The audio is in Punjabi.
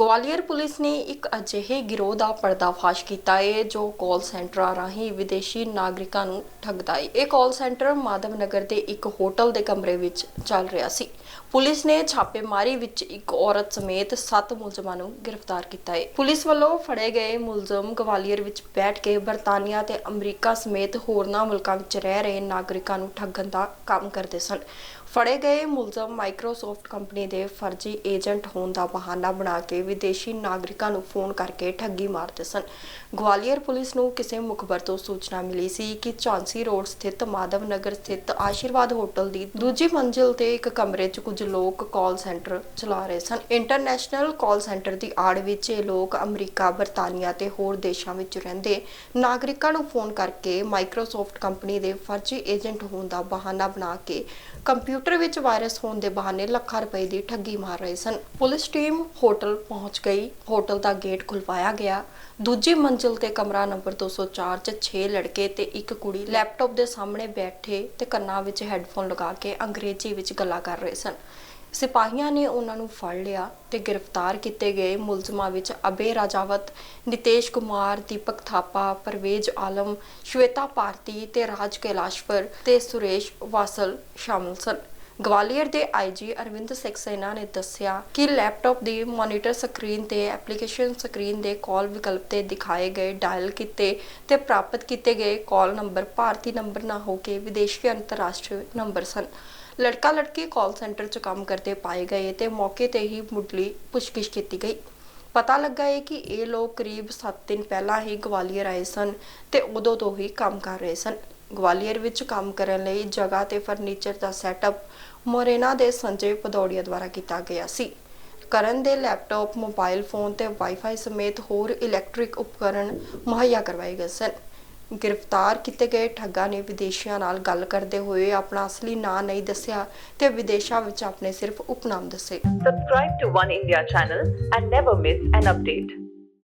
ਗਵਾਲੀਅਰ ਪੁਲਿਸ ਨੇ ਇੱਕ ਅਜਿਹੇ ਗਿਰੋਹ ਦਾ ਪਰਦਾਫਾਸ਼ ਕੀਤਾ ਹੈ ਜੋ ਕਾਲ ਸੈਂਟਰਾਂ ਰਾਹੀਂ ਵਿਦੇਸ਼ੀ ਨਾਗਰਿਕਾਂ ਨੂੰ ਠੱਗਦਾ ਹੈ ਇਹ ਕਾਲ ਸੈਂਟਰ ਮਾਧਵ ਨਗਰ ਦੇ ਇੱਕ ਹੋਟਲ ਦੇ ਕਮਰੇ ਵਿੱਚ ਚੱਲ ਰਿਹਾ ਸੀ। ਪੁਲਿਸ ਨੇ ਛਾਪੇਮਾਰੀ ਵਿੱਚ ਇੱਕ ਔਰਤ ਸਮੇਤ 7 ਮੁਲਜ਼ਮਾਂ ਨੂੰ ਗ੍ਰਿਫਤਾਰ ਕੀਤਾ ਹੈ ਪੁਲਿਸ ਵੱਲੋਂ ਫੜੇ ਗਏ ਮੁਲਜ਼ਮ ਗਵਾਲੀਅਰ ਵਿੱਚ ਬੈਠ ਕੇ ਬਰਤਾਨੀਆ ਤੇ ਅਮਰੀਕਾ ਸਮੇਤ ਹੋਰਨਾਂ ਮੁਲਕਾਂ ਵਿੱਚ ਰਹਿ ਰਹੇ ਨਾਗਰਿਕਾਂ ਨੂੰ ਠੱਗਣ ਦਾ ਕੰਮ ਕਰਦੇ ਸਨ। ਫੜੇ ਗਏ ਮੁਲਜ਼ਮ ਮਾਈਕਰੋਸਾਫਟ ਕੰਪਨੀ ਦੇ ਫਰਜ਼ੀ ਏਜੰਟ ਹੋਣ ਦਾ ਬਹਾਨਾ ਬਣਾ ਕੇ ਵਿਦੇਸ਼ੀ ਨਾਗਰਿਕਾਂ ਨੂੰ ਫੋਨ ਕਰਕੇ ਠੱਗੀ ਮਾਰਦੇ ਸਨ। ਗਵਾਲੀਅਰ ਪੁਲਿਸ ਨੂੰ ਕਿਸੇ ਮੁਖਬਰ ਤੋਂ ਸੂਚਨਾ ਮਿਲੀ ਸੀ ਕਿ ਝਾਂਸੀ ਰੋਡ ਸਥਿਤ ਮਾਧਵ ਨਗਰ ਸਥਿਤ ਆਸ਼ੀਰਵਾਦ ਹੋਟਲ ਦੀ ਦੂਜੀ ਮੰਜ਼ਿਲ ਤੇ ਇੱਕ ਕਮਰੇ 'ਚ ਕੁਝ ਲੋਕ ਕਾਲ ਸੈਂਟਰ ਚਲਾ ਰਹੇ ਸਨ। ਇੰਟਰਨੈਸ਼ਨਲ ਕਾਲ ਸੈਂਟਰ ਦੀ ਆੜ ਵਿੱਚ ਇਹ ਲੋਕ ਅਮਰੀਕਾ, ਬਰਤਾਨੀਆ ਤੇ ਹੋਰ ਦੇਸ਼ਾਂ ਵਿੱਚ ਰਹਿੰਦੇ ਨਾਗਰਿਕਾਂ ਨੂੰ ਫੋਨ ਕਰਕੇ ਮਾਈਕਰੋਸਾਫਟ ਕੰਪਨੀ ਦੇ ਫਰਜ਼ੀ ਏਜੰਟ ਹੋਣ ਦਾ ਬਹਾਨਾ ਬਣਾ ਕੇ ਕੰਪਿਊਟਰ ਵਿੱਚ ਵਾਇਰਸ ਹੋਣ ਦੇ ਬਹਾਨੇ ਲੱਖਾਂ ਰੁਪਏ ਦੀ ਠੱਗੀ ਮਾਰ ਰਹੇ ਸਨ। ਪੁਲਿਸ ਟੀਮ ਹੋਟਲ ਪਹੁੰਚ ਗਈ। ਹੋਟਲ ਦਾ ਗੇਟ ਖੁਲਵਾਇਆ ਗਿਆ। ਦੂਜੀ ਮੰਜ਼ਿਲ ਤੇ ਕਮਰਾ ਨੰਬਰ 204 'ਚ 6 ਲੜਕੇ ਤੇ ਇੱਕ ਕੁੜੀ ਲੈਪਟਾਪ ਦੇ ਸਾਹਮਣੇ ਬੈਠੇ ਤੇ ਕੰਨਾਂ ਵਿੱਚ ਹੈੱਡਫੋਨ ਲਗਾ ਕੇ ਅੰਗਰੇਜ਼ੀ ਵਿੱਚ ਗੱਲਾਂ ਕਰ ਰਹੇ ਸਨ। ਸਿਪਾਹੀਆਂ ਨੇ ਉਹਨਾਂ ਨੂੰ ਫੜ ਲਿਆ ਤੇ ਗ੍ਰਿਫਤਾਰ ਕੀਤੇ ਗਏ ਮੁਲਜ਼ਮਾਂ ਵਿੱਚ ਅਬੇ ਰਾਜਾਵਤ, ਨਿਤੇਸ਼ ਕੁਮਾਰ, ਦੀਪਕ ਥਾਪਾ, ਪਰਵੇਜ ਆਲਮ, ਸ਼ਵੇਤਾ ਭਾਰਤੀ ਤੇ ਰਾਜ ਕੈਲਾਸ਼ਵਰ ਤੇ ਸੁਰੇਸ਼ ਵਾਸਲ ਸ਼ਾਮਲ ਸਨ। ਗਵਾਲੀਅਰ ਦੇ ਆਈਜੀ ਅਰਵਿੰਦ ਸੈਕਸੇਨਾ ਨੇ ਦੱਸਿਆ ਕਿ ਲੈਪਟਾਪ ਦੀ ਮੋਨੀਟਰ ਸਕਰੀਨ ਤੇ ਐਪਲੀਕੇਸ਼ਨ ਸਕਰੀਨ ਦੇ ਕਾਲ ਵਿਕਲਪ ਤੇ ਦਿਖਾਏ ਗਏ ਡਾਇਲ ਕੀਤੇ ਤੇ ਪ੍ਰਾਪਤ ਕੀਤੇ ਗਏ ਕਾਲ ਨੰਬਰ ਭਾਰਤੀ ਨੰਬਰ ਨਾ ਹੋ ਕੇ ਵਿਦੇਸ਼ੀ ਅੰਤਰਰਾਸ਼ਟਰੀ ਨੰਬਰ ਸਨ। ਲੜਕਾ ਲੜਕੀ ਕਾਲ ਸੈਂਟਰ 'ਚ ਕੰਮ ਕਰਦੇ ਪਾਏ ਗਏ ਤੇ ਮੌਕੇ ਤੇ ਹੀ ਮੁੱਢਲੀ ਪੁੱਛਗਿੱਛ ਕੀਤੀ ਗਈ। ਪਤਾ ਲੱਗਾ ਹੈ ਕਿ ਇਹ ਲੋਕ ਕਰੀਬ 7 ਦਿਨ ਪਹਿਲਾਂ ਹੀ ਗਵਾਲੀਅਰ ਆਏ ਸਨ ਤੇ ਉਦੋਂ ਤੋਂ ਹੀ ਕੰਮ ਕਰ ਰਹੇ ਸਨ। ਗਵਾਲੀਅਰ ਵਿੱਚ ਕੰਮ ਕਰਨ ਲਈ ਜਗ੍ਹਾ ਤੇ ਫਰਨੀਚਰ ਦਾ ਸੈਟਅਪ ਮੋਰੇਨਾ ਦੇ ਸੰਜੇ ਪਦੌੜੀਆ ਦੁਆਰਾ ਕੀਤਾ ਗਿਆ ਸੀ। ਕਰਨ ਦੇ ਲੈਪਟਾਪ ਮੋਬਾਈਲ ਫੋਨ ਤੇ ਵਾਈਫਾਈ ਸਮੇਤ ਹੋਰ ਇਲੈਕਟ੍ਰਿਕ ਉਪਕਰਨ ਮੁਹੱਈਆ ਕਰਵਾਏ ਗਏ ਸਨ। ਗ੍ਰਿਫਤਾਰ ਕੀਤੇ ਗਏ ਠੱਗਾਂ ਨੇ ਵਿਦੇਸ਼ੀਆਂ ਨਾਲ ਗੱਲ ਕਰਦੇ ਹੋਏ ਆਪਣਾ ਅਸਲੀ ਨਾਂ ਨਹੀਂ ਦੱਸਿਆ ਤੇ ਵਿਦੇਸ਼ਾਂ ਵਿੱਚ ਆਪਣੇ ਸਿਰਫ ਉਪਨਾਮ ਦੱਸੇ। Subscribe to One India channel and never miss an update.